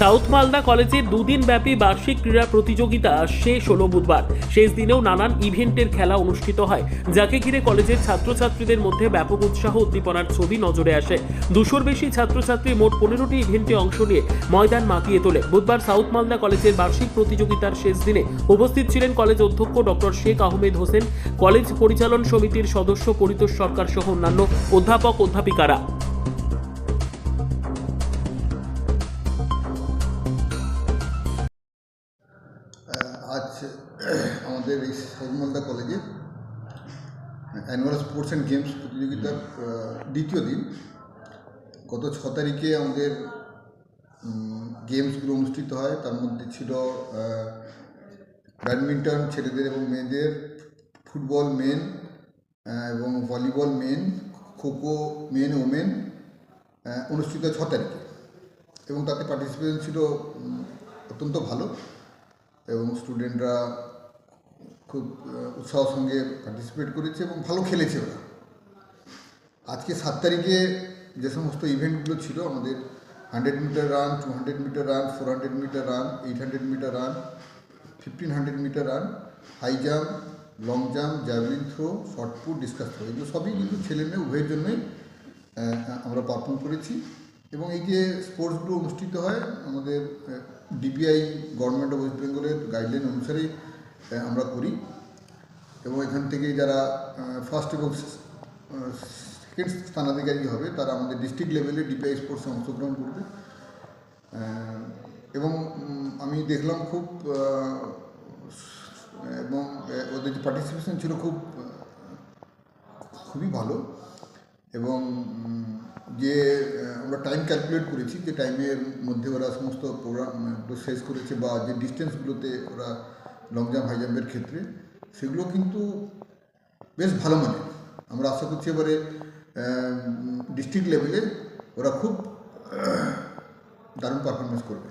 South Malda কলেজের দুদিন ব্যাপী বার্ষিক ক্রীড়া প্রতিযোগিতা শেষ হলো বুধবার। শেষ দিনেও নানান ইভেন্টের খেলা অনুষ্ঠিত হয়, যাকে ঘিরে কলেজের ছাত্রছাত্রীদের মধ্যে ব্যাপক উৎসাহ উদ্দীপনার ছবি নজরে আসে। দুশোর বেশি ছাত্রছাত্রী মোট পনেরোটি ইভেন্টে অংশ নিয়ে ময়দান মাতিয়ে তোলে। বুধবার সাউথ মালদা কলেজের বার্ষিক প্রতিযোগিতার শেষ দিনে উপস্থিত ছিলেন কলেজ অধ্যক্ষ ডক্টর শেখ আহমেদ হোসেন, কলেজ পরিচালন সমিতির সদস্য পরিতোষ সরকার সহ অন্যান্য অধ্যাপক অধ্যাপিকারা। আজ আমাদের এই সৌমালদা কলেজে অ্যানুয়াল স্পোর্টস অ্যান্ড গেমস প্রতিযোগিতার দ্বিতীয় দিন। গত ছ তারিখে আমাদের গেমসগুলো অনুষ্ঠিত হয়। তার মধ্যে ছিল ব্যাডমিন্টন ছেলেদের এবং মেয়েদের ফুটবল মেন এবং volleyball men kho kho men women অনুষ্ঠিত ছ তারিখে। এবং তাতে পার্টিসিপেশন ছিল অত্যন্ত ভালো। এবং স্টুডেন্টরা খুব উৎসাহ সঙ্গে পার্টিসিপেট করেছে এবং ভালো খেলেছে ওরা। আজকে সাত তারিখে যে সমস্ত ইভেন্টগুলো ছিল, আমাদের hundred metre run two hundred metre run four hundred metre run eight hundred metre run fifteen hundred metre run high jump long jump javelin throw short shot put discus throw এগুলো সবই কিন্তু ছেলে মেয়ে উভয়ের জন্যই আমরা পারফর্ম করেছি। এবং এই যে স্পোর্টসগুলো অনুষ্ঠিত হয়, আমাদের ডিপিআই গভর্নমেন্ট অফ ওয়েস্ট বেঙ্গলের গাইডলাইন অনুসারেই আমরা করি। এবং এখান থেকে যারা ফার্স্ট এবং সেকেন্ড স্থানাধিকারী হবে, তারা আমাদের ডিস্ট্রিক্ট লেভেলে ডিপিআই স্পোর্টসে অংশগ্রহণ করবে। এবং আমি দেখলাম খুব এবং ওদের যে পার্টিসিপেশন ছিল খুব খুবই ভালো। এবং যে আমরা টাইম ক্যালকুলেট করেছি যে টাইমের মধ্যে ওরা সমস্ত প্রোগ্রাম শেষ করেছে বা যে ডিস্টেন্সগুলোতে ওরা লং জাম্প হাই জাম্পের ক্ষেত্রে, সেগুলো কিন্তু বেশ ভালো মানে আমরা আশা করছি এবারে ডিস্ট্রিক্ট লেভেলে ওরা খুব দারুণ পারফরমেন্স করবে।